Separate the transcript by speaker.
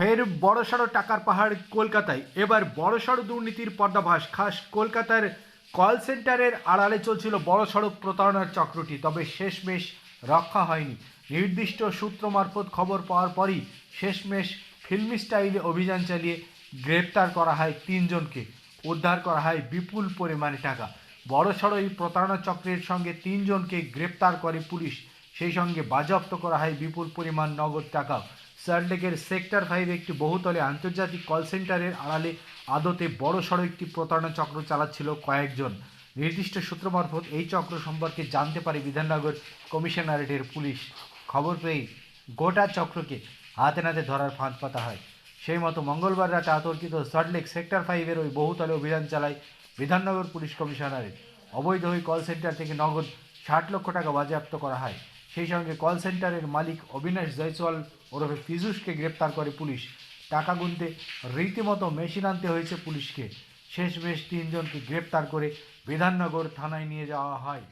Speaker 1: ফের বড়সড় টাকার পাহাড় কলকাতায়। এবার বড়সড় দুর্নীতির পর্দাভাস খাস কলকাতার কল সেন্টারের আড়ালে চলছিল বড়সড় প্রতারণার চক্রটি, তবে শেষমেশ রক্ষা হয়নি। নির্দিষ্ট সূত্র মারফত খবর পাওয়ার পরই শেষমেশ ফিল্মি স্টাইলে অভিযান চালিয়ে গ্রেপ্তার করা হয় তিনজনকে। উদ্ধার করা হয় বিপুল পরিমাণে টাকা। বড়সড় এই প্রতারণা চক্রের সঙ্গে তিনজনকে গ্রেপ্তার করে পুলিশ। সেই সঙ্গে বাজেয়াপ্ত করা হয় বিপুল পরিমাণ নগদ টাকা সল্টলেকের সেক্টর ফাইভ একটি বহুতলে আন্তর্জাতিক কল সেন্টারের আড়ালে আদতে বড়সড় একটি প্রতারণা চক্র চালাচ্ছিল কয়েকজন। নির্দিষ্ট সূত্র মারফত এই চক্র সম্পর্কে জানতে পারে বিধাননগর কমিশনারেটের পুলিশ। খবর পেয়ে গোটা চক্রকে হাতে নাতে ধরার ফাঁদ পাতা হয়। সেই মতো মঙ্গলবার রাতে আতর্কিত সল্টলেক সেক্টর ফাইভের ওই বহুতলে অভিযান চালায় বিধাননগর পুলিশ কমিশনারেট। অবৈধ ওই কল সেন্টার থেকে নগদ ষাট লক্ষ টাকা বাজেয়াপ্ত করা হয়। সেই সঙ্গে কল সেন্টারের মালিক অবিনাশ জয়সওয়াল ওরফে ফিজুসকে গ্রেপ্তার করে পুলিশ। টাকা গুনতে রীতিমতো মেশিন আনতে হয়েছে পুলিশকে। শেষমেশ তিনজনকে গ্রেপ্তার করে বিধাননগর থানায় নিয়ে যাওয়া হয়।